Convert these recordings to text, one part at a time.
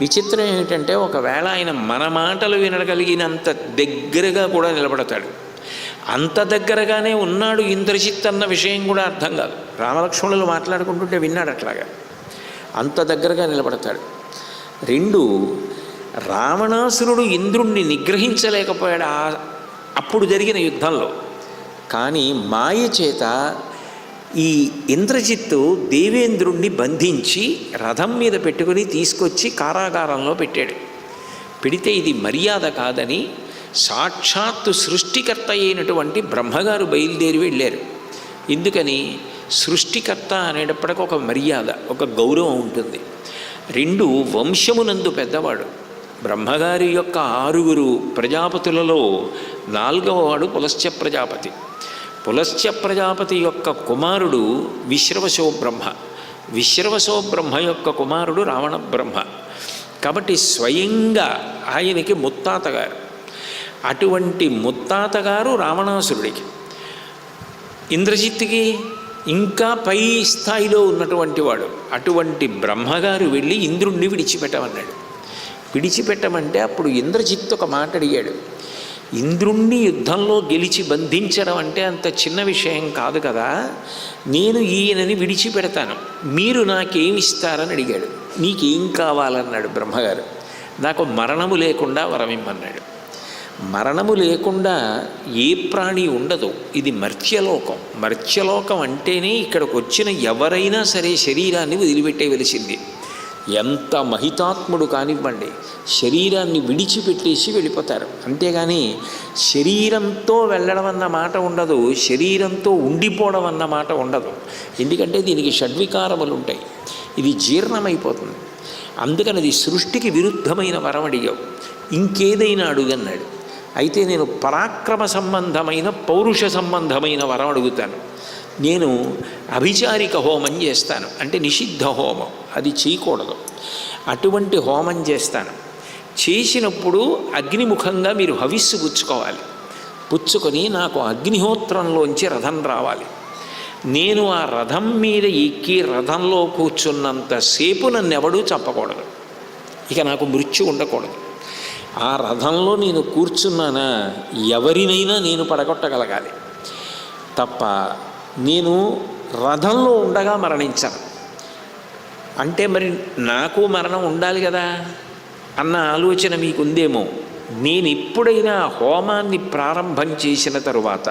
విచిత్రం ఏమిటంటే ఒకవేళ ఆయన మన మాటలు వినగలిగినంత దగ్గరగా కూడా నిలబడతాడు. అంత దగ్గరగానే ఉన్నాడు ఇంద్రజిత్ అన్న విషయం కూడా అర్థం కాదు. రామలక్ష్మణులు మాట్లాడుకుంటుంటే విన్నాడు అట్లాగా. అంత దగ్గరగా నిలబడతాడు. రెండు రావణాసురుడు ఇంద్రుణ్ణి నిగ్రహించలేకపోయాడు అప్పుడు జరిగిన యుద్ధంలో. కానీ మాయ చేత ఈ ఇంద్రజిత్తు దేవేంద్రుణ్ణి బంధించి రథం మీద పెట్టుకుని తీసుకొచ్చి కారాగారంలో పెట్టాడు. పెడితే ఇది మర్యాద కాదని సాక్షాత్తు సృష్టికర్త అయినటువంటి బ్రహ్మగారు బయలుదేరి వెళ్ళారు. ఎందుకని సృష్టికర్త అనేటప్పటికి ఒక మర్యాద ఒక గౌరవం ఉంటుంది. రెండు వంశమునందు పెద్దవాడు. బ్రహ్మగారి యొక్క ఆరుగురు ప్రజాపతులలో నాలుగవవాడు పులశ్చ ప్రజాపతి. పులశ్చ ప్రజాపతి యొక్క కుమారుడు విశ్రవశో బ్రహ్మ. విశ్రవశో బ్రహ్మ యొక్క కుమారుడు రావణ బ్రహ్మ. కాబట్టి స్వయంగా ఆయనకి ముత్తాతగారు. అటువంటి ముత్తాతగారు రావణాసురుడికి. ఇంద్రజిత్తుకి ఇంకా పై స్థాయిలో ఉన్నటువంటి వాడు. అటువంటి బ్రహ్మగారు వెళ్ళి ఇంద్రుణ్ణి విడిచిపెట్టమన్నాడు. విడిచిపెట్టమంటే అప్పుడు ఇంద్రజిత్ ఒక మాట అడిగాడు ఇంద్రుణ్ణి యుద్ధంలో గెలిచి బంధించడం అంటే అంత చిన్న విషయం కాదు కదా. నేను ఈయనని విడిచిపెడతాను. మీరు నాకేమిస్తారని అడిగాడు. నీకేం కావాలన్నాడు బ్రహ్మగారు. నాకు మరణము లేకుండా వరమిమ్మన్నాడు. మరణము లేకుండా ఏ ప్రాణి ఉండదు. ఇది మర్త్యలోకం. మర్త్యలోకం అంటేనే ఇక్కడికి వచ్చిన ఎవరైనా సరే శరీరాన్ని వదిలిపెట్టేవలసింది. ఎంత మహితాత్ముడు కానివ్వండి శరీరాన్ని విడిచిపెట్టేసి వెళ్ళిపోతారు. అంతేగాని శరీరంతో వెళ్ళడం అన్న మాట ఉండదు శరీరంతో ఉండిపోవడం అన్న మాట ఉండదు. ఎందుకంటే దీనికి షడ్వికారములు ఉంటాయి. ఇది జీర్ణమైపోతుంది. అందుకని అది సృష్టికి విరుద్ధమైన వరం అడిగావు ఇంకేదైనా అడుగన్నాడు. అయితే నేను పరాక్రమ సంబంధమైన పౌరుష సంబంధమైన వరం అడుగుతాను. నేను అభిచారిక హోమం చేస్తాను. అంటే నిషిద్ధ హోమం. అది చేయకూడదు. అటువంటి హోమం చేస్తాను. చేసినప్పుడు అగ్నిముఖంగా మీరు హవిస్సు పుచ్చుకోవాలి. పుచ్చుకొని నాకు అగ్నిహోత్రంలోంచి రథం రావాలి. నేను ఆ రథం మీద ఎక్కి రథంలో కూర్చున్నంతసేపు నన్ను ఎవడూ ఇక నాకు మృత్యు ఉండకూడదు. ఆ రథంలో నేను కూర్చున్నానా? ఎవరినైనా నేను పడగొట్టగలగాలి. తప్ప నేను రథంలో ఉండగా మరణించాను. అంటే మరి నాకు మరణం ఉండాలి కదా? అన్న ఆలోచన మీకుందేమో. నేను ఎప్పుడైనా హోమాన్ని ప్రారంభం చేసిన తరువాత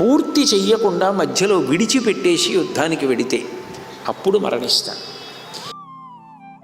పూర్తి చెయ్యకుండా మధ్యలో విడిచిపెట్టేసి యుద్ధానికి వెడితే అప్పుడు మరణిస్తాను.